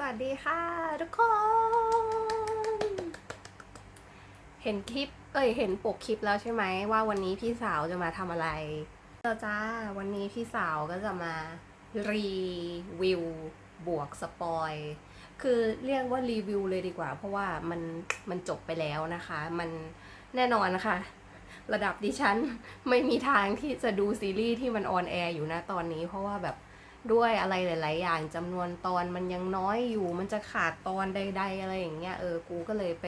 สวัสดีค่ะทุกคน เห็นคลิป เอ้ย เห็นปกคลิปแล้วใช่ไหมว่าวันนี้พี่สาวจะมาทำอะไรเจอจ้า วันนี้พี่สาวก็จะมารีวิวบวกสปอย คือเรียกว่ารีวิวเลยดีกว่า เพราะว่ามันมันจบไปแล้วนะคะ มันแน่นอนนะคะระดับดิฉันไม่มีทางที่จะดูซีรีส์ที่มันออนแอร์อยู่นะตอนนี้ เพราะว่าแบบ ด้วยอะไรหลาย ๆ อย่างจำนวนตอนมันยังน้อยอยู่ มันจะขาดตอนใด ๆ อะไรอย่างเงี้ยเออกูก็เลยไป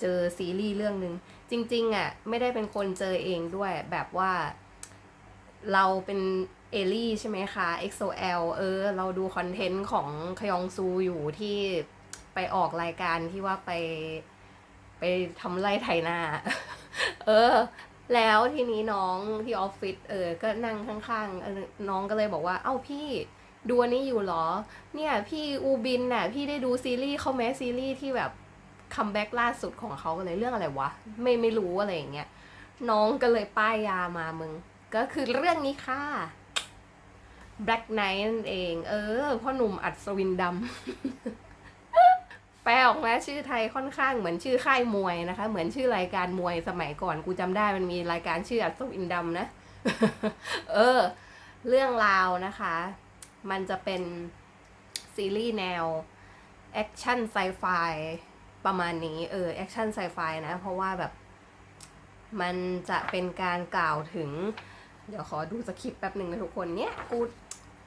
เจอซีรีส์เรื่องหนึ่งจริง ๆอะไม่ได้เป็นคนเจอเองด้วยแบบว่า เราเป็นเอลี่ใช่ไหมคะ XOL เออ เราดูคอนเทนต์ของคยองซูอยู่ที่ไปออกรายการที่ว่าไปไปทำไรไถนา เออ แล้วทีนี้น้องที่ออฟฟิศเออ ก็นั่งข้างๆเออน้องก็เลยบอกว่า เอ้าพี่ดูอันนี้อยู่เหรอ เนี่ยพี่อูบินน่ะพี่ได้ดูซีรีส์เขาแม้ซีรีส์ที่แบบคัมแบ็กล่าสุดของเขาก็เลยเรื่องอะไรวะ ไม่ไม่รู้อะไรอย่างเงี้ยน้องก็เลยป้ายยามามึง ก็คือเรื่องนี้ค่ะ Black Knight นั่นเอง เออพ่อหนุ่มอัศวินดำ แปลออกมาชื่อไทยค่อนข้างเหมือนชื่อค่ายมวยนะคะ เหมือนชื่อรายการมวยสมัยก่อนกูจำได้มันมีรายการชื่ออัศวินดำนะ เออ เรื่องราวนะคะ มันจะเป็นซีรีส์แนวแอคชั่นไซไฟประมาณนี้ เออแอคชั่นไซไฟนะ เพราะว่าแบบมันจะเป็นการกล่าวถึง เดี๋ยวขอดูสคริปต์แป๊บหนึ่งนะทุกคนเนี่ย กู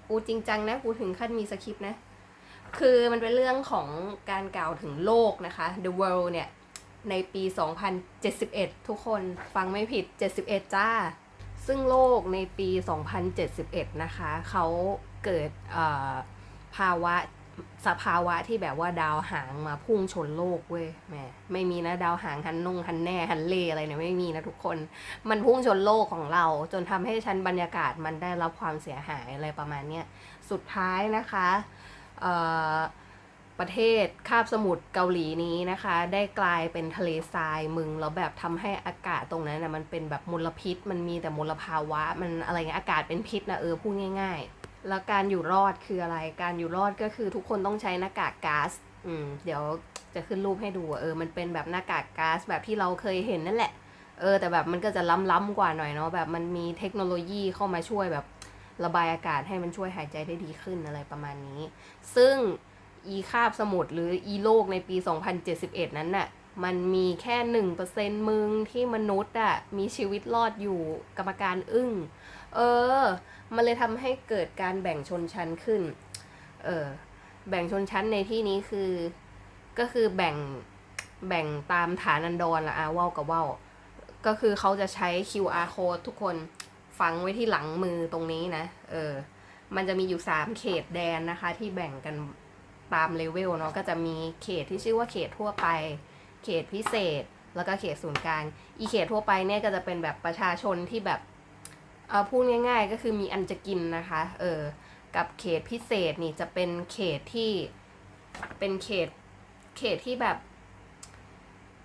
กูจริงจังนะ กูถึงขั้นมีสคริปต์นะ คือมันเป็นเรื่องของการกล่าวถึงโลกนะคะ The World เนี่ย ในปี 2071 ทุกคนฟังไม่ผิด 71 จ้า ซึ่งโลกในปี 2071 นะคะ เขาเกิดภาวะสภาวะที่แบบว่าดาวหางมาพุ่งชนโลกเว้ยแหมไม่มีนะดาวหางฮันนุ่งฮันแน่ฮันเลอะไรเนี่ยไม่มีนะทุกคน มันพุ่งชนโลกของเรา จนทำให้ชั้นบรรยากาศมันได้รับความเสียหายอะไรประมาณเนี้ยสุดท้ายนะคะ ประเทศคาบสมุทรเกาหลีนี้นะคะ ได้กลายเป็นทะเลทรายมึงแล้วแบบทำให้อากาศตรงนั้นนะมันเป็นแบบมลพิษ มันมีแต่มลภาวะ มันอะไรเงี้ยอากาศเป็นพิษนะเออพูดง่าย ๆ แล้วการอยู่รอดคืออะไร การอยู่รอดก็คือทุกคนต้องใช้หน้ากากก๊าซอืมเดี๋ยวจะขึ้นรูปให้ดูเออมันเป็นแบบหน้ากากก๊าซแบบที่เราเคยเห็นนั่นแหละเออแต่แบบมันก็จะล้ำๆกว่าหน่อยเนาะแบบมันมีเทคโนโลยีเข้ามาช่วยแบบ ระบายอากาศให้มันช่วยหายใจได้ดีขึ้นอะไรประมาณนี้ ซึ่งอีคาบสมุทรหรืออีโลกในปี 2071 นั้นน่ะ มันมีแค่หนึ่งเปอร์เซ็นมึงที่มนุษย์อะมีชีวิตรอดอยู่กรรมการอึ้ง เออ มันเลยทำให้เกิดการแบ่งชนชั้นขึ้น เออ แบ่งชนชั้นในที่นี้คือ ก็คือแบ่ง แบ่งตามฐานันดรละอาเว่าวกับเว่าวก็คือเขาจะใช้ QR code ทุกคน ฝังไว้ที่หลังมือตรงนี้นะ เออ มันจะมีอยู่ 3 เขตแดนนะคะ ที่แบ่งกันตามเลเวลเนาะ ก็จะมีเขตที่ชื่อว่าเขตทั่วไป เขตพิเศษ แล้วก็เขตศูนย์กลาง อีเขตทั่วไปเนี่ยก็จะเป็นแบบประชาชนที่แบบ เอ่อพูดง่าย ๆ ก็คือมีอันจะกินนะคะ เออ กับเขตพิเศษนี่จะเป็นเขตที่ เป็นเขต เขตที่แบบ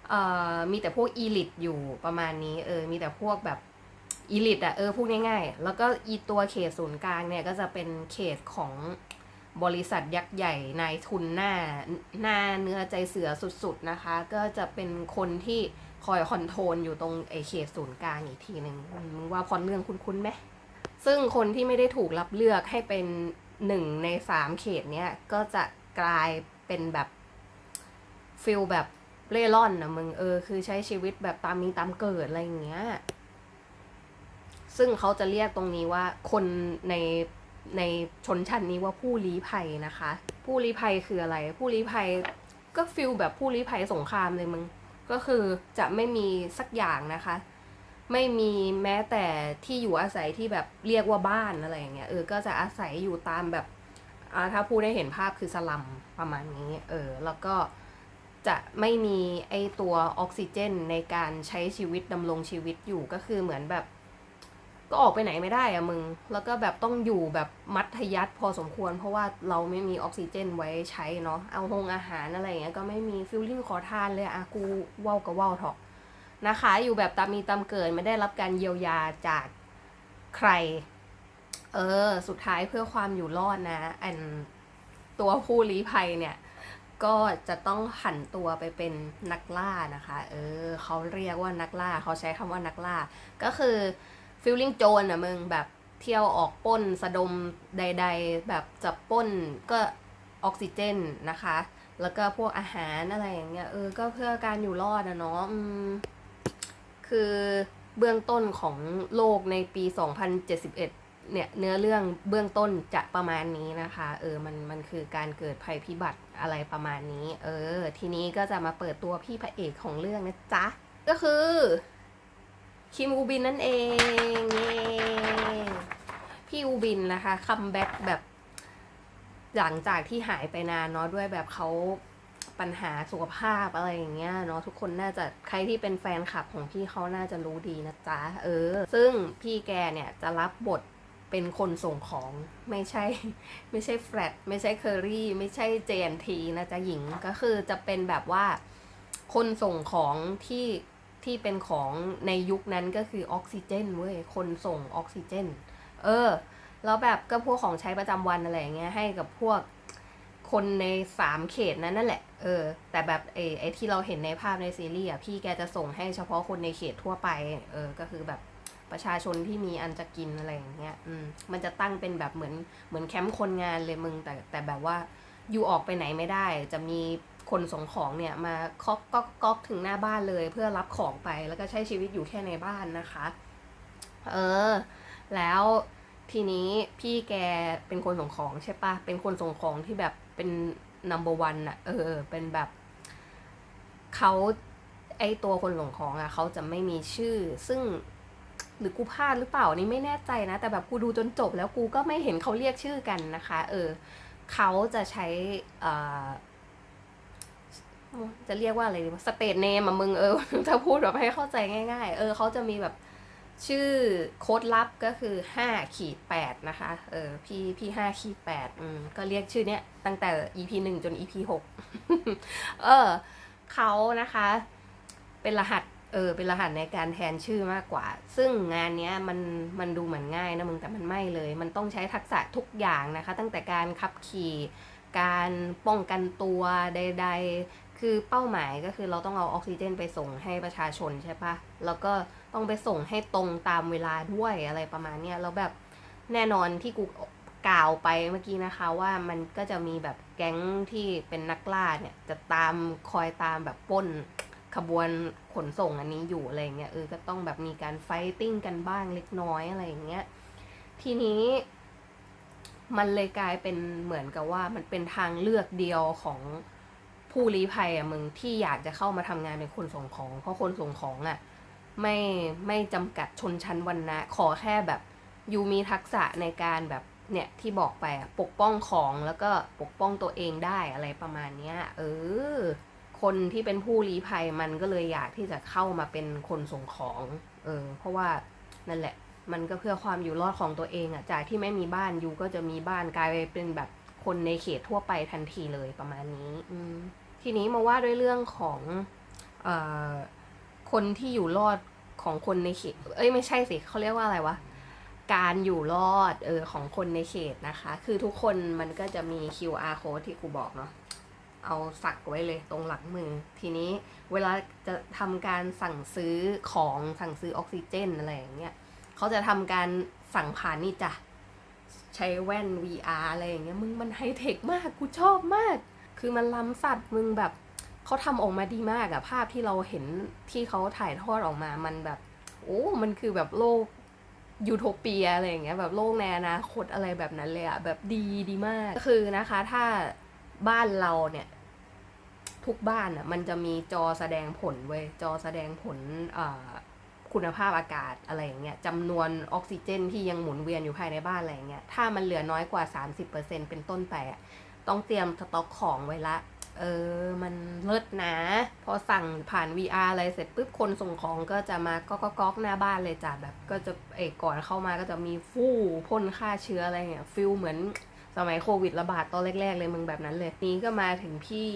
เออมีแต่พวกอีลิตอยู่ประมาณนี้ เออ มีแต่พวกแบบ อีลิตอะเออพูดง่ายๆ แล้วก็อีตัวเขตศูนย์กลางเนี่ยก็จะเป็นเขตของบริษัทยักษ์ใหญ่นายทุนหน้าหน้าเนื้อใจเสือสุดๆนะคะ ก็จะเป็นคนที่คอยคอนโทรลอยู่ตรงไอเขตศูนย์กลางอีกทีหนึ่งมึงว่าพอเรื่องคุ้นๆไหมซึ่งคนที่ไม่ได้ถูกรับเลือกให้เป็นหนึ่งในสามเขตเนี้ยก็จะกลายเป็นแบบฟิลแบบเล่ร่อนนะมึงเออคือใช้ชีวิตแบบตามมีตามเกิดอะไรอย่างเงี้ย ซึ่งเขาจะเรียกตรงนี้ว่าคนในในชนชั้นนี้ว่าผู้ลี้ภัยนะคะ ผู้ลี้ภัยคืออะไร ผู้ลี้ภัยก็ฟิลแบบผู้ลี้ภัยสงครามเลยมึงก็คือจะไม่มีสักอย่างนะคะ ไม่มีแม้แต่ที่อยู่อาศัยที่แบบเรียกว่าบ้านอะไรอย่างเงี้ยเออก็จะอาศัยอยู่ตามแบบอ่าถ้าผู้ได้เห็นภาพคือสลัมประมาณนี้เออแล้วก็จะไม่มีไอตัวออกซิเจนในการใช้ชีวิตดำรงชีวิตอยู่ก็คือเหมือนแบบ ก็ออกไปไหนไม่ได้อะมึง แล้วก็แบบต้องอยู่แบบมัธยัติพอสมควร เพราะว่าเราไม่มีออกซิเจนไว้ใช้เนาะ เอาหงอาหารอะไรเงี้ยก็ไม่มีฟิลลิ่งขอทานเลยอะกูว้าวกับว้าเถอะนะคะ อยู่แบบตามมีตามเกิดไม่ได้รับการเยียวยาจากใคร เออ สุดท้ายเพื่อความอยู่รอดนะ อันตัวผู้ลี้ภัยเนี่ย ก็จะต้องหันตัวไปเป็นนักล่านะคะ เออเขาเรียกว่านักล่าเขาใช้คำว่านักล่า ก็คือ ฟิลลิ่งโจนอะมึงแบบเที่ยวออกป้นสะดมใด ๆ แบบจับป้นก็ออกซิเจนนะคะ แล้วก็พวกอาหารอะไรอย่างเงี้ยเออก็เพื่อการอยู่รอดนะเนาะคือเบื้องต้นของโลกในปี 2071 เนี่ยเนื้อเรื่องเบื้องต้นจะประมาณนี้นะคะ เออมันมันคือการเกิดภัยพิบัติอะไรประมาณนี้ เออ ทีนี้ก็จะมาเปิดตัวพี่พระเอกของเรื่องนะจ๊ะ ก็คือ คิมอูบินนั่นเองเย้พี่อูบินนะคะคัมแบ็กแบบหลังจากที่หายไปนานเนาะด้วยแบบเขาปัญหาสุขภาพอะไรอย่างเงี้ยเนาะทุกคนน่าจะใครที่เป็นแฟนคลับของพี่เขาน่าจะรู้ดีนะจ๊ะเออ ซึ่งพี่แกเนี่ยจะรับบทเป็นคนส่งของไม่ใช่ ไม่ใช่แฟลตไม่ใช่เคอรี่ ไม่ใช่ JNT นะจ๊ะหญิงก็คือจะเป็นแบบว่าคนส่งของที่ ที่เป็นของในยุคนั้นก็คือออกซิเจนเว้ยคนส่งออกซิเจน เออ แล้วแบบก็พวกของใช้ประจำวันอะไรเงี้ยให้กับพวกคนในสามเขตนั้นนั่นแหละ เออ แต่แบบไอ้ไอ้ที่เราเห็นในภาพในซีรีส์อะ พี่แกจะส่งให้เฉพาะคนในเขตทั่วไป เออ ก็คือแบบประชาชนที่มีอันจะกินอะไรอย่างเงี้ย อืม มันจะตั้งเป็นแบบเหมือนเหมือนแคมป์คนงานเลยมึง แต่แต่แบบว่าอยู่ออกไปไหนไม่ได้ จะมี คนส่งของเนี่ยมาเคาะก๊อกก๊อกถึงหน้าบ้านเลยเพื่อรับของไปแล้วก็ใช้ชีวิตอยู่แค่ในบ้านนะคะ เออ แล้วทีนี้พี่แกเป็นคนส่งของใช่ปะเป็นคนส่งของที่แบบเป็น number one อะเออ เป็นแบบเขาไอตัวคนส่งของอะเขาจะไม่มีชื่อ ซึ่งหรือกูพลาดหรือเปล่านี่ไม่แน่ใจนะ แต่แบบกูดูจนจบแล้วกูก็ไม่เห็นเขาเรียกชื่อกันนะคะ เออเขาจะใช้อ่อ จะเรียกว่าอะไรดีสเตทเนมอะมึงเออถ้าพูดแบบให้เข้าใจง่าย ๆ เออเขาจะมีแบบชื่อโค้ดลับก็คือห้าขีดแปดนะคะ เออพี่พี่ห้าขีดแปดอืมก็เรียกชื่อเนี้ยตั้งแต่ EP หนึ่งจน EP หกเออเขานะคะ เป็นรหัสเออเป็นรหัสในการแทนชื่อมากกว่า ซึ่งงานเนี้ยมันมันดูเหมือนง่ายนะมึงแต่มันไม่เลย มันต้องใช้ทักษะทุกอย่างนะคะ ตั้งแต่การขับขี่ การป้องกันตัวใด ๆ คือเป้าหมายก็คือเราต้องเอาออกซิเจนไปส่งให้ประชาชนใช่ปะแล้วก็ต้องไปส่งให้ตรงตามเวลาด้วยอะไรประมาณเนี้ยแล้วแบบแน่นอนที่กูกล่าวไปเมื่อกี้นะคะว่ามันก็จะมีแบบแก๊งที่เป็นนักล่าเนี่ย จะตามคอยตามแบบป้นขบวนขนส่งอันนี้อยู่อะไรเงี้ยเออก็ต้องแบบมีการไฟติ้งกันบ้างเล็กน้อยอะไรอย่างเงี้ยทีนี้มันเลยกลายเป็นเหมือนกับว่ามันเป็นทางเลือกเดียวของ ผู้ลี้ภัยอะมึงที่อยากจะเข้ามาทำงานเป็นคนส่งของ เพราะคนส่งของอะไม่ไม่จำกัดชนชั้นวรรณะขอแค่แบบอยู่มีทักษะในการแบบเนี่ยที่บอกไปอะปกป้องของแล้วก็ปกป้องตัวเองได้อะไรประมาณเนี้ยเออ คนที่เป็นผู้ลี้ภัยมันก็เลยอยากที่จะเข้ามาเป็นคนส่งของเออเพราะว่านั่นแหละมันก็เพื่อความอยู่รอดของตัวเองอะจากที่ไม่มีบ้านยูก็จะมีบ้านกลายไปเป็นแบบ คนในเขตทั่วไปทันทีเลยประมาณนี้ทีนี้มาว่าด้วยเรื่องของอคนที่อยู่รอดของคนในเขต เอ้ยไม่ใช่สิเขาเรียกว่าอะไรวะการอยู่รอดเออของคนในเขตนะคะ คือทุกคนมันก็จะมี QR code ที่กูบอกเนาะเอาสักไว้เลยตรงหลังมือ ทีนี้เวลาจะทำการสั่งซื้อของสั่งซื้อออกซิเจนอะไรอย่างเงี้ยเขาจะทำการสั่งผ่านนี่จ้ะ ใช้แว่น VR อะไรอย่างเงี้ยมึงมันไฮเทคมากกูชอบมาก คือมันล้ำสัตว์มึงแบบเขาทำออกมาดีมากอะภาพที่เราเห็นที่เขาถ่ายทอดออกมามันแบบ โอ้ มันคือแบบโลกยูโทเปียอะไรอย่างเงี้ยแบบโลกในอนาคตอะไรแบบนั้นเลยอะแบบดีดีมากก็คือนะคะ ถ้าบ้านเราเนี่ย ทุกบ้านอะมันจะมีจอแสดงผลเว้ยจอแสดงผลอ่อ คุณภาพอากาศอะไรอย่างเงี้ยจำนวนออกซิเจนที่ยังหมุนเวียนอยู่ภายในบ้านอะไรอย่างเงี้ยถ้ามันเหลือน้อยกว่า 30%เป็นต้นไปอะต้องเตรียมสต็อกของไว้ละ เออ มันเลิศนะ พอสั่งผ่าน VR อะไรเสร็จปุ๊บคนส่งของก็จะมาก็ก็ก๊อกหน้าบ้านเลยจ้ะแบบก็จะเอกก่อนเข้ามาก็จะมีฟู่พ่นฆ่าเชื้ออะไรเงี้ยฟิลเหมือนสมัยโควิดระบาดตอนแรก ๆ เลยมึงแบบนั้นเลย นี้ก็มาถึงพี่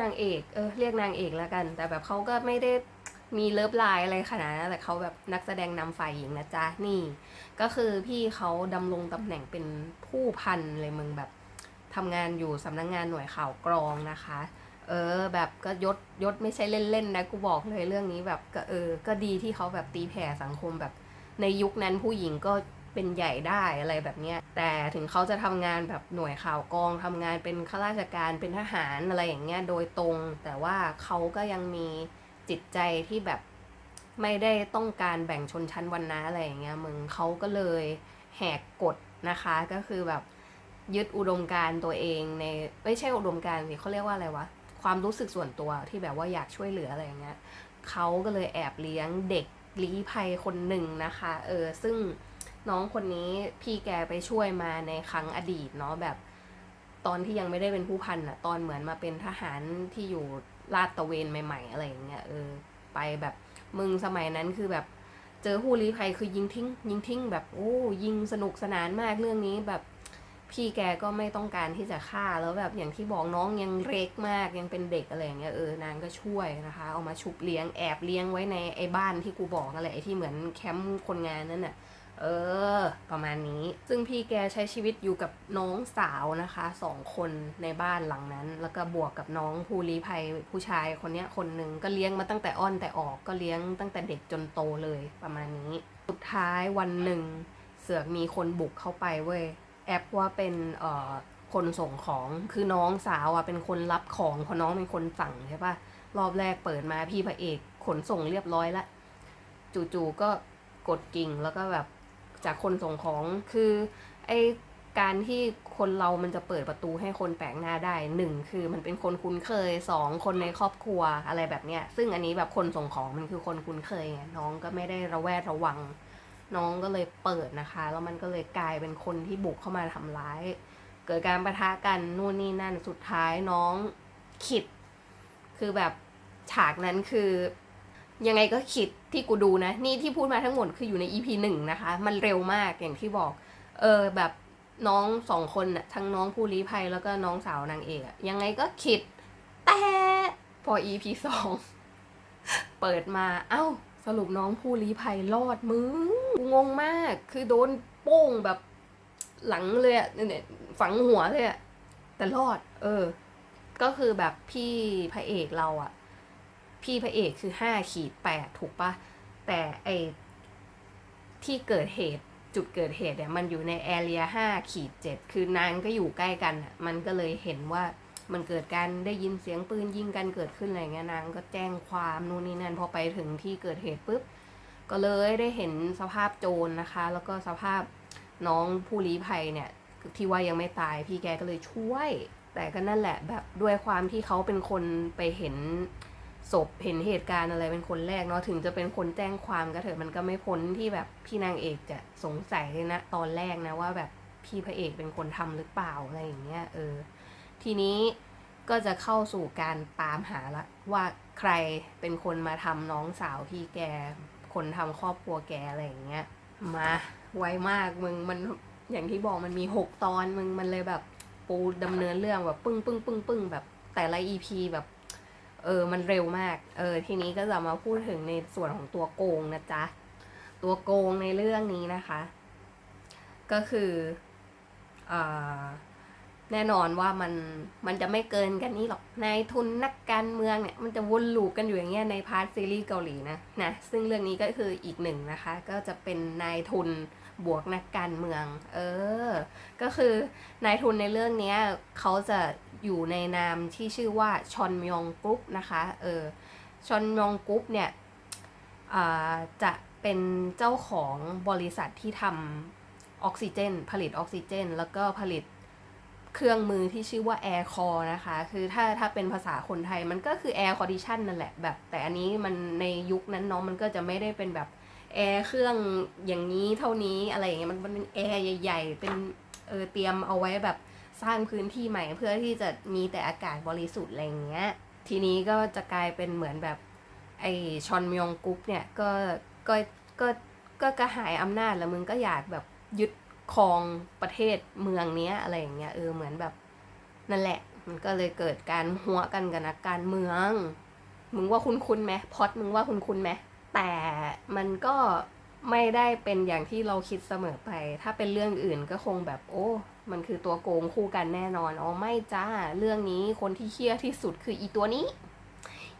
นางเอก เออ เรียกนางเอกแล้วกัน แต่แบบเขาก็ไม่ได้ มีเลิฟไลน์อะไรขนาดนั้นแต่เขาแบบนักแสดงนำฝ่ายหญิงนะจ๊ะนี่ ก็คือพี่เขาดำรงตำแหน่งเป็นผู้พันเลยมึงแบบทำงานอยู่สำนักงงานหน่วยข่าวกรองนะคะ เออแบบก็ยศยศไม่ใช่เล่นๆนะกูบอกเลยเรื่องนี้แบบก็เออ ก็ดีที่เขาแบบตีแผ่สังคมแบบ ในยุคนั้นผู้หญิงก็เป็นใหญ่ได้อะไรแบบเนี้ย แต่ถึงเขาจะทำงานแบบหน่วยข่าวกองทำงานเป็นข้าราชการเป็นทหารอะไรอย่างเงี้ยโดยตรง แต่ว่าเขาก็ยังมี จิตใจที่แบบไม่ได้ต้องการแบ่งชนชั้นวรรณะอะไรอย่างเงี้ยมึงเขาก็เลยแหกกฎนะคะก็คือแบบยึดอุดมการณ์ตัวเองในไม่ใช่อุดมการณ์สิเขาเรียกว่าอะไรวะความรู้สึกส่วนตัวที่แบบว่าอยากช่วยเหลืออะไรอย่างเงี้ยเขาก็เลยแอบเลี้ยงเด็กลี้ภัยคนหนึ่งนะคะเออซึ่งน้องคนนี้พี่แกไปช่วยมาในครั้งอดีตเนาะแบบ ตอนที่ยังไม่ได้เป็นผู้พันอะตอนเหมือนมาเป็นทหารที่อยู่ ลาดตะเวนใหม่ๆ อะไรอย่างเงี้ยเออไปแบบมึงสมัยนั้นคือแบบเจอผู้ลี้ภัยคือยิงทิ้ง ยิงทิ้งแบบโอ้ยิงสนุกสนานมากเรื่องนี้แบบพี่แกก็ไม่ต้องการที่จะฆ่าแล้วแบบอย่างที่บอกน้องยังเล็กมากยังเป็นเด็กอะไรอย่างเงี้ยเออนางก็ช่วยนะคะ เอามาชุบเลี้ยงแอบเลี้ยงไว้ในไอ้บ้านที่กูบอกอะไรไอ้ที่เหมือนแคมป์คนงานนั่นน่ะ เออ ประมาณนี้ ซึ่งพี่แกใช้ชีวิตอยู่กับน้องสาวนะคะสองคนในบ้านหลังนั้น แล้วก็บวกกับน้องผู้ลี้ภัยผู้ชายคนนี้คนหนึ่งก็เลี้ยงมาตั้งแต่อ้อนแต่ออกก็เลี้ยงตั้งแต่เด็กจนโตเลยประมาณนี้ สุดท้ายวันหนึ่ง เสือกมีคนบุกเข้าไปเว้ยแอปว่าเป็นเอ่อคนส่งของคือน้องสาวอะเป็นคนรับของเพราะน้องเป็นคนสั่งใช่ปะรอบแรกเปิดมาพี่พระเอกขนส่งเรียบร้อยละ จู่ๆก็กดกิ่งแล้วก็แบบ จากคนส่งของคือไอการที่คนเรามันจะเปิดประตูให้คนแปลกหน้าได้หนึ่งคือมันเป็นคนคุ้นเคยสองคนในครอบครัวอะไรแบบเนี้ยซึ่งอันนี้แบบคนส่งของมันคือคนคุ้นเคยไงน้องก็ไม่ได้ระแวดระวัง น้องก็เลยเปิดนะคะ แล้วมันก็เลยกลายเป็นคนที่บุกเข้ามาทำร้าย เกิดการประทะกันนู่นนี่นั่นสุดท้ายน้องขิด คือแบบฉากนั้นคือ ยังไงก็ขิดที่กูดูนะ นี่ที่พูดมาทั้งหมดคืออยู่ใน EP หนึ่งนะคะ มันเร็วมากอย่างที่บอก เออแบบน้องสองคนน่ะทั้งน้องผู้ลี้ภัยแล้วก็น้องสาวนางเอกยังไงก็ขิด แต่พอ EP สองเปิดมาเอ้า สรุปน้องผู้ลี้ภัยรอดมึงงงมาก คือโดนโป้งแบบหลังเลยอะเนี่ยฝังหัวเลยอะแต่รอด เออ ก็คือแบบพี่พระเอกเราอะ พี่พระเอกคือห้าขีดแปดถูกปะแต่ไอที่เกิดเหตุจุดเกิดเหตุเนี่ยมันอยู่ในแอเรียห้าขีดเจ็ดคือนางก็อยู่ใกล้กันมันก็เลยเห็นว่ามันเกิดการได้ยินเสียงปืนยิงกันเกิดขึ้นอะไรเงี้ยนางก็แจ้งความนู่นนี่นั่นพอไปถึงที่เกิดเหตุปุ๊บก็เลยได้เห็นสภาพโจรนะคะ แล้วก็สภาพน้องผู้ลี้ภัยเนี่ยที่ว่ายังไม่ตายพี่แกก็เลยช่วย แต่ก็นั่นแหละแบบด้วยความที่เขาเป็นคนไปเห็น ศพเห็นเหตุการณ์อะไรเป็นคนแรกเนาะถึงจะเป็นคนแจ้งความก็เถอะมันก็ไม่พ้นที่แบบพี่นางเอกจะสงสัยเลยนะ ตอนแรกนะว่าแบบพี่พระเอกเป็นคนทำหรือเปล่าอะไรอย่างเงี้ยเออทีนี้ก็จะเข้าสู่การตามหาละว่าใครเป็นคนมาทำน้องสาวพี่แก คนทำครอบครัวแกอะไรอย่างเงี้ยมาไวมากมึงมันอย่างที่บอกมันมีหกตอนมึงมันเลยแบบปูดำเนินเรื่องแบบปึ้งปึ้งปึ้งปึ้งแบบแต่ละอีพีแบบ เออ มันเร็วมาก เออ ทีนี้ก็จะมาพูดถึงในส่วนของตัวโกงนะจ๊ะ ตัวโกงในเรื่องนี้นะคะ ก็คืออแน่นอนว่ามัน มันจะไม่เกินกันนี้หรอก นายทุนนักการเมืองเนี่ย มันจะวนลูปกันอยู่อย่างเงี้ยในพาร์ทซีรีส์เกาหลีนะ นะ ซึ่งเรื่องนี้ก็คืออีกหนึ่งนะคะ ก็จะเป็นนายทุน บวกนักการเมือง เออ ก็คือนายทุนในเรื่องนี้เขาจะอยู่ในนามที่ชื่อว่าชอนมยองกรุ๊ปนะคะ เออ ชอนมยองกรุ๊ปเนี่ยจะเป็นเจ้าของบริษัทที่ทำออกซิเจน ผลิตออกซิเจน แล้วก็ผลิตเครื่องมือที่ชื่อว่า Air c o r นะคะ คือถ้าถ้าเป็นภาษาคนไทยมันก็คือ Air Condition นั่นแหละแบบ แต่อันนี้มันในยุคนั้นเนาะมันก็จะไม่ได้เป็นแบบ แอร์เครื่องอย่างนี้เท่านี้อะไรอย่างเงี้ยมันมันเป็นแอร์ใหญ่ ๆ เป็นเออเตรียมเอาไว้แบบสร้างพื้นที่ใหม่เพื่อที่จะมีแต่อากาศบริสุทธิ์อะไรอย่างเงี้ย ทีนี้ก็จะกลายเป็นเหมือนแบบไอชอนมยองกุ๊กเนี่ยก็ก็ก็ก็กระหายอำนาจแล้วมึงก็อยากแบบยึดครองประเทศเมืองเนี้ยอะไรอย่างเงี้ยเออเหมือนแบบนั่นแหละ มันก็เลยเกิดการหัวกันกับนักการเมือง มึงว่าคุณคุณไหมพอดมึงว่าคุณคุณไหม แต่มันก็ไม่ได้เป็นอย่างที่เราคิดเสมอไป ถ้าเป็นเรื่องอื่นก็คงแบบโอ้ มันคือตัวโกงคู่กันแน่นอน อ๋อไม่จ้า เรื่องนี้คนที่เคี้ยที่สุดคืออีตัวนี้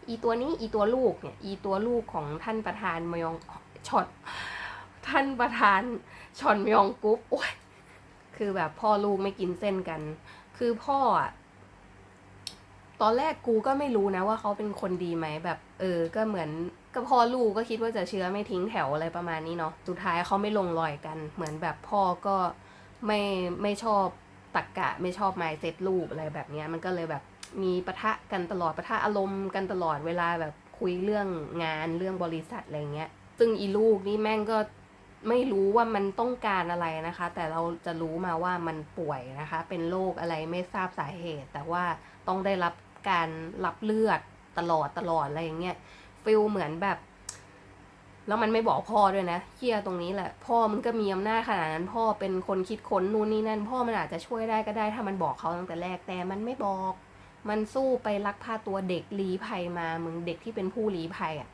อีตัวนี้ อีตัวลูกเนี่ย อีตัวลูกของท่านประธานมยองช็อตท่านประธานชอนมยองกุ๊บโอ้ยคือแบบพ่อลูกไม่กินเส้นกัน คือพ่ออะตอนแรกกูก็ไม่รู้นะว่าเขาเป็นคนดีไหมแบบ เออ ก็เหมือน ก็พ่อลูกก็คิดว่าจะเชื้อไม่ทิ้งแถวอะไรประมาณนี้เนาะสุดท้ายเขาไม่ลงรอยกัน เหมือนแบบพ่อก็ไม่ไม่ชอบตักกะ ไม่ชอบไมเซ็ตลูกอะไรแบบนี้มันก็เลยแบบมีปะทะกันตลอดปะทะอารมณ์กันตลอดเวลาแบบคุยเรื่องงานเรื่องบริษัทอะไรเงี้ย ซึ่งอีลูกนี่แม่งก็ไม่รู้ว่ามันต้องการอะไรนะคะ แต่เราจะรู้มาว่ามันป่วยนะคะ เป็นโรคอะไรไม่ทราบสาเหตุ แต่ว่าต้องได้รับการรับเลือดตลอดตลอดอะไรอย่างเงี้ย ฟิลเหมือนแบบ แล้วมันไม่บอกพ่อด้วยนะเฮียตรงนี้แหละ พ่อมันก็มีอำนาจขนาดนั้น พ่อเป็นคนคิดค้นนู่นนี่นั่น พ่อมันอาจจะช่วยได้ก็ได้ ถ้ามันบอกเขาตั้งแต่แรกแต่มันไม่บอก มันสู้ไปลักพาตัวเด็กลีภัยมามึงเด็กที่เป็นผู้ลีภัยอะ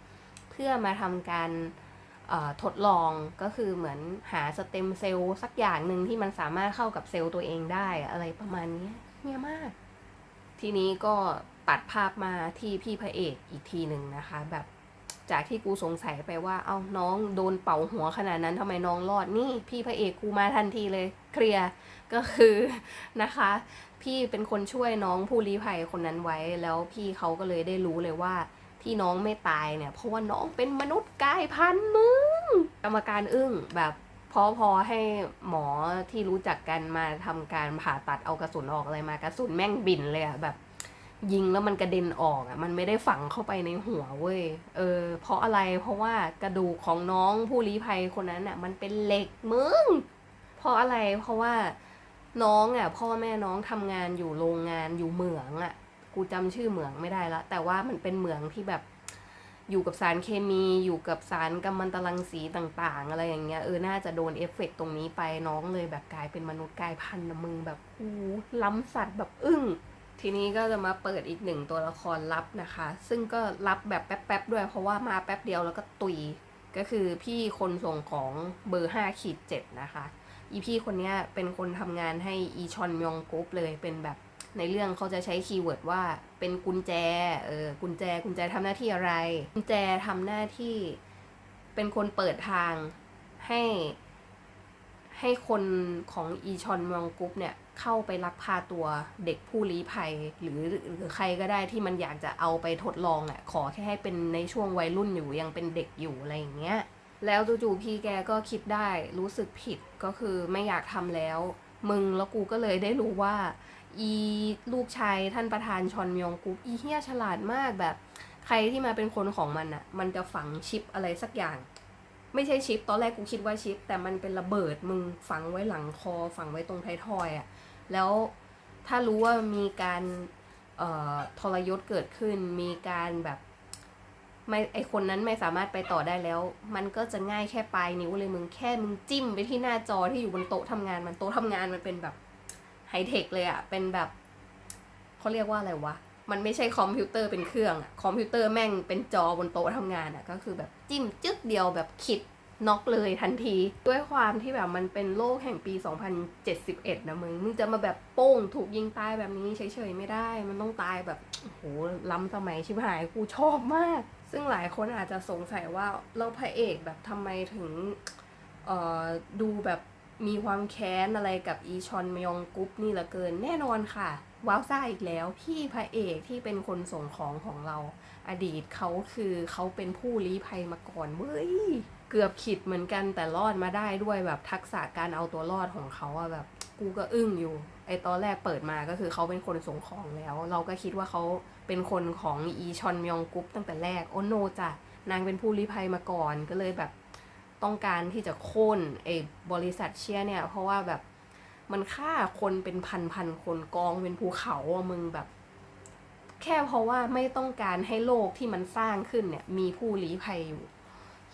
เพื่อมาทำการทดลองก็คือเหมือนหาสเต็มเซลล์สักอย่างหนึ่งที่มันสามารถเข้ากับเซลล์ตัวเองได้อะไรประมาณนี้เนี่ยมาก ทีนี้ก็ ตัดภาพมาที่พี่พระเอกอีกทีหนึ่งนะคะ แบบจากที่กูสงสัยไปว่า เอ้าน้องโดนเป่าหัวขนาดนั้นทำไมน้องรอดนี่ พี่พระเอกกูมาทันทีเลยเคลียร์ก็คือนะคะ พี่เป็นคนช่วยน้องผู้ลี้ภัยคนนั้นไว้ แล้วพี่เขาก็เลยได้รู้เลยว่าที่น้องไม่ตายเนี่ย เพราะว่าน้องเป็นมนุษย์กายพันธุ์มึงกรรมการอึ้งแบบพอพอให้หมอที่รู้จักกันมาทำการผ่าตัดเอากระสุนออกอะไรมากระสุนแม่งบินเลยอะแบบ ยิงแล้วมันกระเด็นออกอะ มันไม่ได้ฝังเข้าไปในหัวเว้ย เออ เพราะอะไร เพราะว่ากระดูกของน้องผู้ลี้ภัยคนนั้นอะมันเป็นเหล็กมึง เพราะอะไร เพราะว่าน้องอะพ่อแม่น้องทำงานอยู่โรงงานอยู่เหมืองอะ กูจำชื่อเหมืองไม่ได้ละ แต่ว่ามันเป็นเหมืองที่แบบอยู่กับสารเคมีอยู่กับสารกัมมันตรังสีต่าง ๆ อะไรอย่างเงี้ยเออน่าจะโดนเอฟเฟกต์ตรงนี้ไปน้องเลยแบบกลายเป็นมนุษย์กลายพันธุ์นะมึงแบบอู้ล้ำสัตว์แบบอึ้ง ทีนี้ก็จะมาเปิดอีกหนึ่งตัวละครลับนะคะ ซึ่งก็รับแบบแป๊บๆด้วยเพราะว่ามาแป๊บเดียวแล้วก็ตุย ก็คือพี่คนส่งของเบอร์ห้าขีดเจ็ดนะคะ อีพี่คนนี้เป็นคนทำงานให้อีชอนมยองกุ๊ปเลยเป็นแบบในเรื่องเขาจะใช้คีย์เวิร์ดว่าเป็นกุญแจ เออ กุญแจ กุญแจทำหน้าที่อะไร กุญแจทำหน้าที่เป็นคนเปิดทางให้ ให้คนของอีชอนมองกุ๊ปเนี่ยเข้าไปลักพาตัวเด็กผู้ลี้ภัย หรือหรือใครก็ได้ที่มันอยากจะเอาไปทดลองอะขอแค่ให้เป็นในช่วงวัยรุ่นอยู่ยังเป็นเด็กอยู่อะไรอย่างเงี้ยแล้วจู่ๆพี่แกก็คิดได้รู้สึกผิดก็คือไม่อยากทำแล้ว มึงแล้วกูก็เลยได้รู้ว่า อีลูกชายท่านประธานชอนมยองกุ๊ปอีเฮียฉลาดมากแบบ ใครที่มาเป็นคนของมันอะ่ะมันจะฝังชิปอะไรสักอย่าง ไม่ใช่ชิป ตอนแรกกูคิดว่าชิป แต่มันเป็นระเบิดมึงฝังไว้หลังคอ ฝังไว้ตรงไทยทอยอะ่ะ แล้วถ้ารู้ว่ามีการเอ่อทรยศเกิดขึ้น มีการแบบไม่ไอคนนั้นไม่สามารถไปต่อได้แล้ว มันก็จะง่ายแค่ปลายนิ้วเลยมึงแค่มึงจิ้มไปที่หน้าจอที่อยู่บนโต๊ะทำงานมันโต๊ะทำงานมันเป็นแบบไฮเทคเลยอะเป็นแบบเขาเรียกว่าอะไรวะ มันไม่ใช่คอมพิวเตอร์เป็นเครื่องอะคอมพิวเตอร์แม่งเป็นจอบนโต๊ะทำงานอะก็คือแบบจิ้มจึ๊กเดียวแบบขิดน็อกเลยทันที ด้วยความที่แบบมันเป็นโลกแห่งปี 2071 นะมึง มึงจะมาแบบโป้งถูกยิงตายแบบนี้เฉยๆไม่ได้ มันต้องตายแบบโอ้โหล้ำสมัยชิบหายกูชอบมาก ซึ่งหลายคนอาจจะสงสัยว่าเราพระเอกแบบทำไมถึงเอ่อดูแบบมีความแค้นอะไรกับอีชอนมยองกุ๊ปนี่เหลือเกินแน่นอนค่ะ ว้าวซ่าอีกแล้วพี่พระเอกที่เป็นคนส่งของของเรา อดีตเขาคือเขาเป็นผู้ลี้ภัยมาก่อนเว้ยเกือบขิดเหมือนกันแต่รอดมาได้ด้วยแบบทักษะการเอาตัวรอดของเขาอะแบบ กูก็อึ้งอยู่ไอตอนแรกเปิดมาก็คือเขาเป็นคนส่งของแล้ว เราก็คิดว่าเขาเป็นคนของอีชอนมยองกุ๊ปตั้งแต่แรกโอโนจ้ะนางเป็นผู้ลี้ภัยมาก่อนก็เลยแบบต้องการที่จะโค่นไอบริษัทเชียเนี่ยเพราะว่าแบบ มันฆ่าคนเป็นพันพันคนกองเป็นภูเขาอะมึงแบบ แค่เพราะว่าไม่ต้องการให้โลกที่มันสร้างขึ้นเนี่ย มีผู้ลี้ภัยอยู่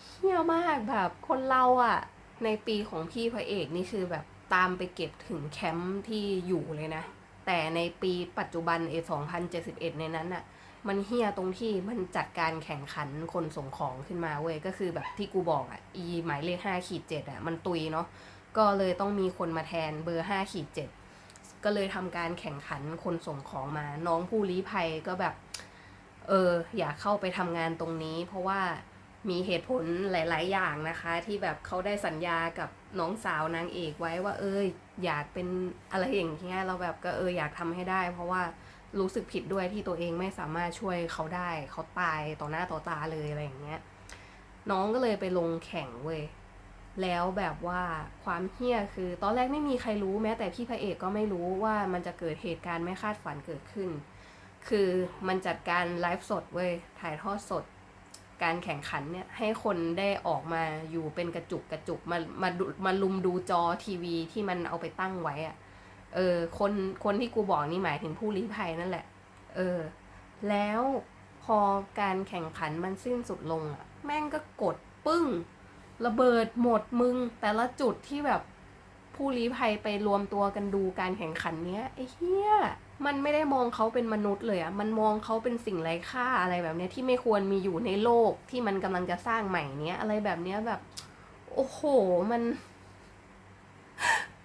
เฮี้ยมากแบบคนเราอะในปีของพี่พระเอกนี่คือแบบตามไปเก็บถึงแคมป์ที่อยู่เลยนะ แต่ในปีปัจจุบันเอ2071ในนั้นอะมันเฮี้ยตรงที่มันจัดการแข่งขันคนส่งของขึ้นมาเว้ยก็คือแบบที่กูบอกอะอีหมายเลขห้าขีดเจ็ดอะมันตุยเนาะ ก็เลยต้องมีคนมาแทนเบอร์ห้าขีดเจ็ดก็เลยทำการแข่งขันคนส่งของมา น้องผู้ลี้ภัยก็แบบ เอออยากเข้าไปทำงานตรงนี้ เพราะว่ามีเหตุผลหลาย ๆ อย่างนะคะ ที่แบบเขาได้สัญญากับน้องสาวนางเอกไว้ว่า เอออยากเป็นอะไรอย่างเงี้ยเราแบบก็เอออยากทำให้ได้ เพราะว่ารู้สึกผิดด้วยที่ตัวเองไม่สามารถช่วยเขาได้ เขาตายต่อหน้าต่อตาเลยอะไรอย่างเงี้ย น้องก็เลยไปลงแข่งเว้ย แล้วแบบว่าความเฮี้ยคือ ตอนแรกไม่มีใครรู้แม้แต่พี่พระเอกก็ไม่รู้ว่ามันจะเกิดเหตุการณ์ไม่คาดฝันเกิดขึ้น คือมันจัดการไลฟ์สดเว้ยถ่ายทอดสด การแข่งขันเนี่ยให้คนได้ออกมาอยู่เป็นกระจุกกระจุกมามาดูมาลุมดูจอทีวีที่มันเอาไปตั้งไว้อะเออคนคนที่กูบอกนี่หมายถึงผู้ลี้ภัยนั่นแหละ เออ แล้วพอการแข่งขันมันสิ้นสุดลงอะแม่งก็กดปึ้ง ระเบิดหมดมึง แต่ละจุดที่แบบผู้ลี้ภัยไปรวมตัวกันดูการแข่งขันเนี้ยไอ้เหี้ยมันไม่ได้มองเขาเป็นมนุษย์เลยอะมันมองเขาเป็นสิ่งไร้ค่าอะไรแบบเนี้ยที่ไม่ควรมีอยู่ในโลกที่มันกำลังจะสร้างใหม่เนี้ยอะไรแบบเนี้ยแบบ โอ้โหมัน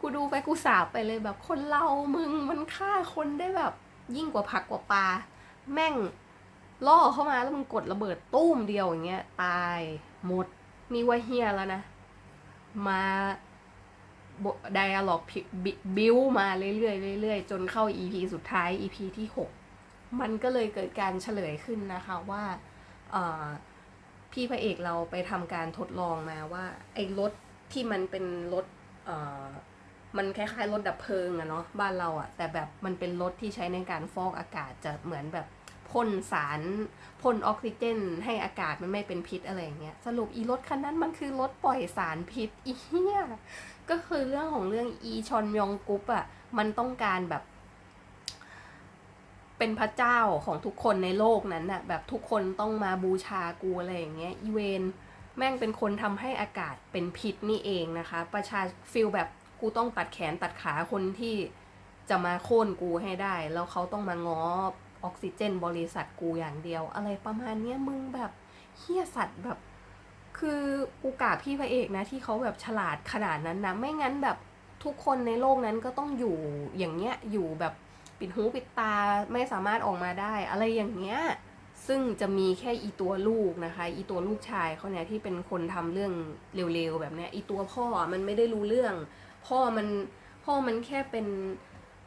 กูดูไปกูสาบไปเลยแบบคนเรามึงมันฆ่าคนได้แบบ ยิ่งกว่าผักกว่าปลาแม่งล่อเข้ามาแล้วมึงกดระเบิดตุ้มเดียวอย่างเงี้ยตายหมด นี่ว่าเฮียแล้วนะ มาไดอะล็อกบิวมาเรื่อยๆเรื่อยๆ จนเข้า EP สุดท้าย EP ที่ 6 มันก็เลยเกิดการเฉลยขึ้นนะคะว่าพี่พระเอกเราไปทำการทดลองมาว่า ไอ้รถที่มันเป็นรถมันคล้ายๆรถดับเพลิงอะเนาะบ้านเราอะแต่แบบมันเป็นรถที่ใช้ในการฟอกอากาศจะเหมือนแบบ พ่นสารพ่นออกซิเจน ให้อากาศมันไม่เป็นพิษอะไรอย่างเงี้ยสรุปอีรถคันนั้นมันคือรถปล่อยสารพิษอีเหี้ยก็คือเรื่องของเรื่องอีชอนยองกุ๊ปอะมันต้องการแบบ เป็นพระเจ้าของทุกคนในโลกนั้นน่ะ แบบทุกคนต้องมาบูชากูอะไรอย่างเงี้ยอีเวนแม่งเป็นคนทำให้อากาศเป็นพิษนี่เองนะคะ ประชาฟิลแบบกูต้องตัดแขนตัดขาคนที่จะมาโค่นกูให้ได้ แล้วเขาต้องมาง้อ ออกซิเจน บริษัทกูอย่างเดียว อะไรประมาณเนี้ยมึงแบบเฮี้ยสัตว์แบบ คือกูกาพี่พระเอกนะที่เขาแบบฉลาดขนาดนั้นนะไม่งั้นแบบทุกคนในโลกนั้นก็ต้องอยู่อย่างเงี้ยอยู่แบบปิดหูปิดตาไม่สามารถออกมาได้ อะไรอย่างเงี้ยซึ่งจะมีแค่อีตัวลูกนะคะ อีตัวลูกชายเขาเนี่ยที่เป็นคนทำเรื่องเร็วๆแบบเนี้ยอีตัวพ่อมันไม่ได้รู้เรื่อง พ่อมันพ่อมันแค่เป็น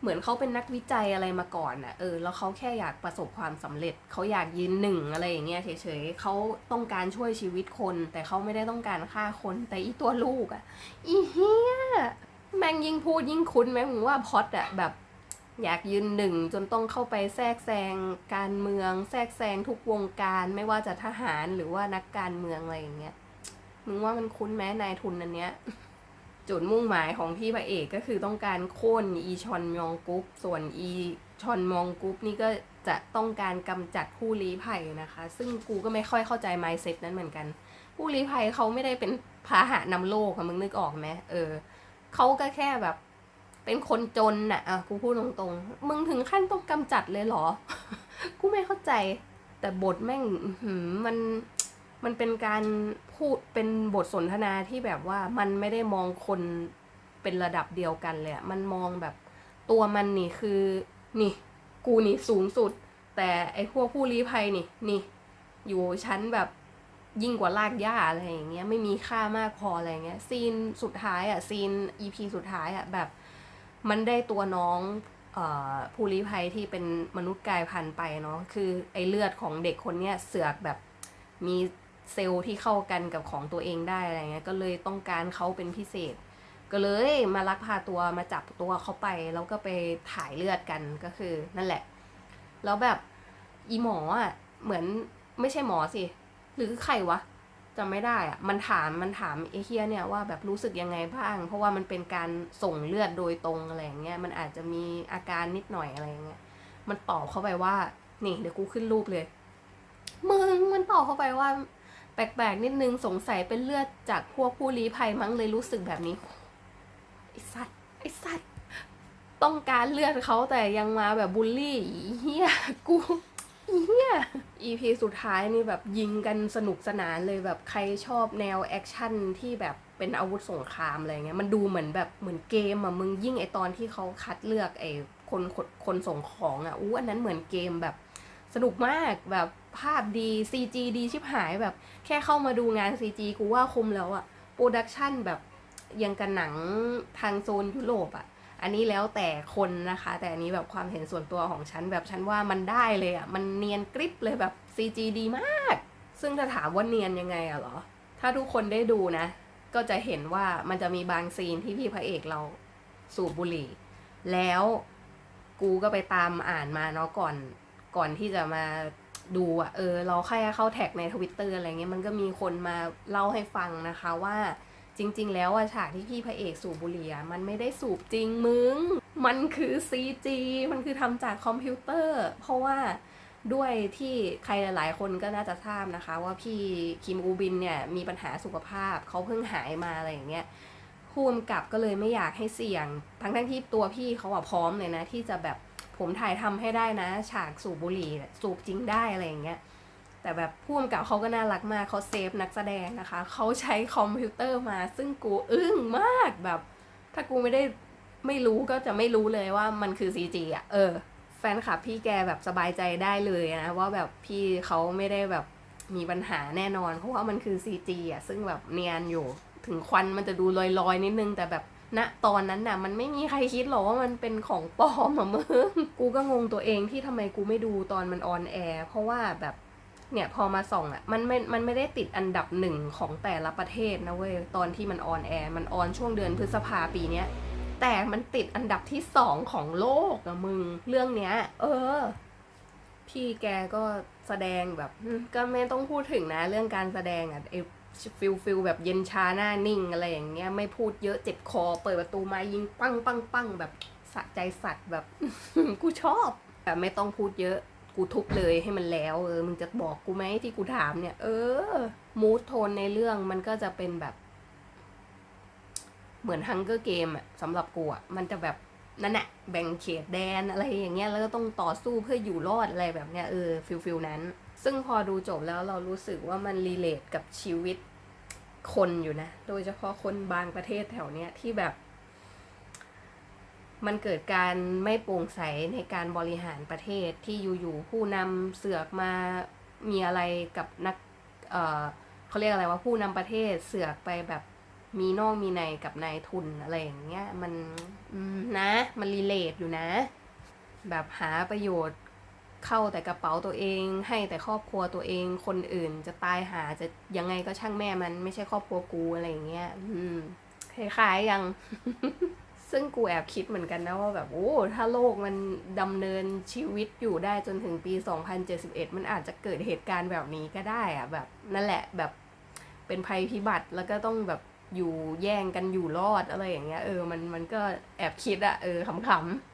เหมือนเขาเป็นนักวิจัยอะไรมาก่อนอะเออแล้วเขาแค่อยากประสบความสำเร็จเขาอยากยืนหนึ่งอะไรอย่างเงี้ยเฉยๆเขาต้องการช่วยชีวิตคน แต่เขาไม่ได้ต้องการฆ่าคน แต่อีตัวลูกอะอีเฮียแม่งยิ่งพูดยิ่งคุ้นไหมผมว่าพอดอะแบบอยากยืนหนึ่งจนต้องเข้าไปแทรกแซงการเมือง แทรกแซงทุกวงการไม่ว่าจะทหารหรือว่านักการเมืองอะไรอย่างเงี้ยมึงว่ามันคุ้นไหมนายทุนอันเนี้ย จุดมุ่งหมายของพี่พระเอกก็คือต้องการโค่นอีชอนมองกุ๊ปส่วนอีชอนมองกุ๊ปนี่ก็จะต้องการกำจัดผู้ลี้ภัยนะคะ ซึ่งกูก็ไม่ค่อยเข้าใจไมเซ็ตนั้นเหมือนกัน ผู้ลี้ภัยเขาไม่ได้เป็นพาหะนำโลกอะมึงนึกออกไหมเออเขาก็แค่แบบเป็นคนจนน่ะอะกูพูดตรงๆ มึงถึงขั้นต้องกำจัดเลยเหรอ กูไม่เข้าใจ แต่บทแม่งมัน มันเป็นการพูดเป็นบทสนทนาที่แบบว่ามันไม่ได้มองคนเป็นระดับเดียวกันเลยมันมองแบบตัวมันนี่คือนี่ กูนี่สูงสุด แต่ไอ้พวกผู้ลี้ภัยนี่นี่ อยู่ชั้นแบบยิ่งกว่าลากหญ้าอะไรอย่างเงี้ยไม่มีค่ามากพออะไรเงี้ยซีนสุดท้ายอะซีนอีพีสุดท้ายอะแบบมันได้ตัวน้องอผู้ลี้ภัยที่เป็นมนุษย์กลายพันธุ์ไปเนาะคือไอ้เลือดของเด็กคนเนี้ยเสือกแบบมี เซลล์ที่เข้ากันกับของตัวเองได้อะไรเงี้ยก็เลยต้องการเขาเป็นพิเศษ ก็เลยมาลักพาตัวมาจับตัวเขาไป แล้วก็ไปถ่ายเลือดกันก็คือนั่นแหละ แล้วแบบอีหมออะเหมือนไม่ใช่หมอสิ หรือใครวะจำไม่ได้อะมันถามมันถามเอเฮียเนี่ยว่าแบบรู้สึกยังไงบ้าง เพราะว่ามันเป็นการส่งเลือดโดยตรงอะไรอย่างเงี้ยมันอาจจะมีอาการนิดหน่อยอะไรอย่างเงี้ยมันตอบเข้าไปว่า นี่เดี๋ยวกูขึ้นรูปเลย มึงมันตอบเข้าไปว่า แปลกๆ นิดนึงสงสัยเป็นเลือดจากพวกผู้ลี้ภัยมั้งเลยรู้สึกแบบนี้ไอสัตว์ไอสัตว์ต้องการเลือดเขาแต่ยังมาแบบบูลลี่เฮียกูออีเหี้ย EP สุดท้ายนี่แบบยิงกันสนุกสนานเลยแบบใครชอบแนวแอคชั่นที่แบบเป็นอาวุธสงครามอะไรเงี้ยมันดูเหมือนแบบเหมือนเกมอะมึงยิ่งไอตอนที่เขาคัดเลือกไอคนคนคนส่งของอะอู้อันนั้นเหมือนเกมแบบ สนุกมากแบบภาพดี CG ดีชิบหายแบบแค่เข้ามาดูงาน CG กูว่าคุมแล้วอะโปรดักชันแบบยังกันหนังทางโซนยุโรปอะอันนี้แล้วแต่คนนะคะ แต่อันนี้แบบความเห็นส่วนตัวของฉันแบบฉันว่ามันได้เลยอะมันเนียนกริบเลยแบบ CG ดีมาก ซึ่งถ้าถามว่าเนียนยังไงอะเหรอ ถ้าทุกคนได้ดูนะ ก็จะเห็นว่ามันจะมีบางซีนที่พี่พระเอกเราสูบบุหรี่ แล้วกูก็ไปตามอ่านมาเนาะก่อน ก่อนที่จะมาดูอะเออเราแค่เข้าแท็กในทวิตเตอร์อะไรเงี้ยมันก็มีคนมาเล่าให้ฟังนะคะว่าจริง ๆ แล้วอะฉากที่พี่พระเอกสูบบุหรี่อะมันไม่ได้สูบจริงมึง มันคือ CG มันคือทำจากคอมพิวเตอร์ เพราะว่าด้วยที่ใครหลายๆ คนก็น่าจะทราบนะคะ ว่าพี่คิมอูบินเนี่ยมีปัญหาสุขภาพเขาเพิ่งหายมาอะไรอย่างเงี้ยผู้กำกับก็เลยไม่อยากให้เสี่ยง ทั้งทั้งที่ตัวพี่เขาอะพร้อมเลยนะที่จะแบบ ผมถ่ายทำให้ได้นะ ฉากสูบบุหรี่สูบจริงได้อะไรอย่างเงี้ยแต่แบบผู้กำกับเขาก็น่ารักมากเขาเซฟนักแสดงนะคะเขาใช้คอมพิวเตอร์มา ซึ่งกูอึ้งมากแบบ ถ้ากูไม่ได้ไม่รู้ก็จะไม่รู้เลยว่ามันคือ CG อะเออ แฟนคลับพี่แกแบบสบายใจได้เลยนะว่าแบบพี่เขาไม่ได้แบบมีปัญหาแน่นอน เพราะว่ามันคือ CG อะซึ่งแบบเนียนอยู่ถึงควันมันจะดูลอยๆ นิดนึงแต่แบบ ณตอนนั้นน่ะ มันไม่มีใครคิดหรอกว่ามันเป็นของปลอมอะมึง กูก็งงตัวเองที่ทำไมกูไม่ดูตอนมันออนแอร์เพราะว่าแบบเนี่ยพอมาส่องอะมันไม่ มันไม่ได้ติดอันดับหนึ่งของแต่ละประเทศนะเว้ยตอนที่มันออนแอร์มันออนช่วงเดือนพฤษภาปีเนี้ยแต่มันติดอันดับที่สองของโลกอะมึง เรื่องเนี้ย เออ พี่แกก็แสดงแบบก็ไม่ต้องพูดถึงนะ เรื่องการแสดงอะไฟิลฟิลแบบเย็นชาหน้านิ่งอะไรอย่างเงี้ยไม่พูดเยอะเจ็บคอ เปิดประตูมายิงปังปังปังแบบสะใจสัตว์แบบ กูชอบแบบไม่ต้องพูดเยอะกูทุบเลยให้มันแล้วเออมึงจะบอกกูไหมที่กูถามเนี่ย เออมูทโทนในเรื่องมันก็จะเป็นแบบ เหมือนฮังเกอร์เกมอะสำหรับกูอะมันจะแบบนั่นแหละแบ่งเขตแดนอะไรอย่างเงี้ยแล้วก็ต้องต่อสู้เพื่ออยู่รอดอะไรแบบเนี้ยเออฟิลฟิลนั้น ซึ่งพอดูจบแล้วเรารู้สึกว่ามันรีเลทกับชีวิต คนอยู่นะ โดยเฉพาะคนบางประเทศแถวเนี้ยที่แบบ มันเกิดการไม่โปร่งใสในการบริหารประเทศที่อยู่ๆผู้นำเสือกมามีอะไรกับนักเออเขาเรียกอะไรว่าผู้นำประเทศเสือกไปแบบมีนอกมีในกับนายทุนอะไรอย่างเงี้ย มันมนะ มันรีเลทอยู่นะ แบบหาประโยชน์ เข้าแต่กระเป๋าตัวเอง ให้แต่ครอบครัวตัวเองคนอื่นจะตายหาจะยังไงก็ช่างแม่มันไม่ใช่ครอบครัวกูอะไรอย่างเงี้ยอืมคล้ายๆยัง ซึ่งกูแอบคิดเหมือนกันนะว่าแบบโอ้ถ้าโลกมันดำเนินชีวิตอยู่ได้จนถึงปี 2071 มันอาจจะเกิดเหตุการณ์แบบนี้ก็ได้อะแบบนั่นแหละแบบเป็นภัยพิบัติแล้วก็ต้องแบบอยู่แย่งกันอยู่รอดอะไรอย่างเงี้ยเออมันมันก็แอบคิดอะเออขำๆ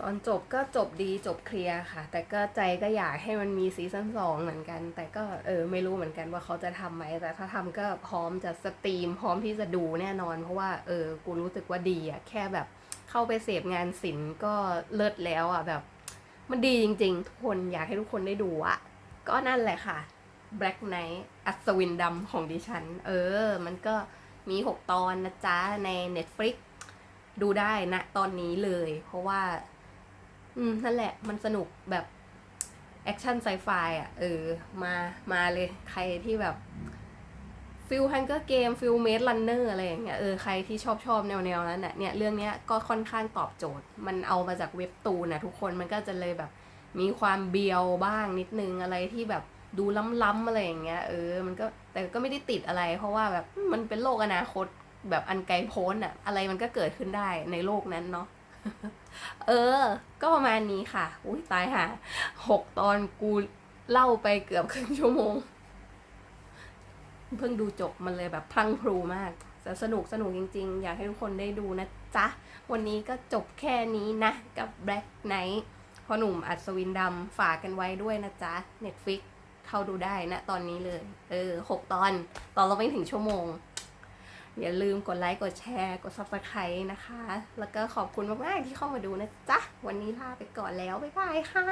ตอนจบก็จบดีจบเคลียร์ค่ะ แต่ก็ใจก็อยากให้มันมีซีซั่นสองเหมือนกัน แต่ก็เออไม่รู้เหมือนกันว่าเขาจะทำไหมแต่ถ้าทำก็พร้อมจะสตรีม พร้อมที่จะดูแน่นอน เพราะว่าเออกูรู้สึกว่าดีอะแค่แบบเข้าไปเสพงานศิลป์ก็เลิศแล้วอะแบบ มันดีจริง ๆ ทุกคนอยากให้ทุกคนได้ดูอะก็นั่นแหละค่ะ Black Knight อัศวินดำของดิฉัน เออ มันก็มี 6 ตอนนะจ๊ะ ใน Netflix ดูได้นะตอนนี้เลย เพราะว่า อืมนั่นแหละมันสนุกแบบแอคชั่นไซไฟอะ เออ มามาเลยใครที่แบบฟิลฮังเกอร์เกมฟิลเมดลันเนอร์อะไรอย่างเงี้ยเออใครที่ชอบชอบแนวแนวนั้นน่ะเนี่ยเรื่องเนี้ยก็ค่อนข้างตอบโจทย์ มันเอามาจากเว็บตูนนะทุกคนมันก็จะเลยแบบมีความเบียวบ้างนิดนึงอะไรที่แบบดูล้ำๆอะไรอย่างเงี้ยเออมันก็แต่ก็ไม่ได้ติดอะไร เพราะว่าแบบมันเป็นโลกอนาคตแบบอันไกลโพ้นอะอะไรมันก็เกิดขึ้นได้ในโลกนั้นเนาะ เออ ก็ประมาณนี้ค่ะ อุ้ยตายห่าหกตอนกูเล่าไปเกือบครึ่งชั่วโมง เพิ่งดูจบมันเลยแบบพลังพรูมากแต่สนุกสนุกจริง ๆ อยากให้ทุกคนได้ดูนะจ๊ะ วันนี้ก็จบแค่นี้นะ กับ Black Knight พ่อหนุ่มอัศวินดำฝากกันไว้ด้วยนะจ๊ะ Netflix เข้าดูได้นะ ตอนนี้เลย เออหกตอน ตอนเราไม่ถึงชั่วโมง อย่าลืมกดไลค์กดแชร์ กด subscribe นะคะ แล้วก็ขอบคุณมาก ๆ ที่เข้ามาดูนะจ๊ะ วันนี้ลาไปก่อนแล้ว บ๊ายบายค่ะ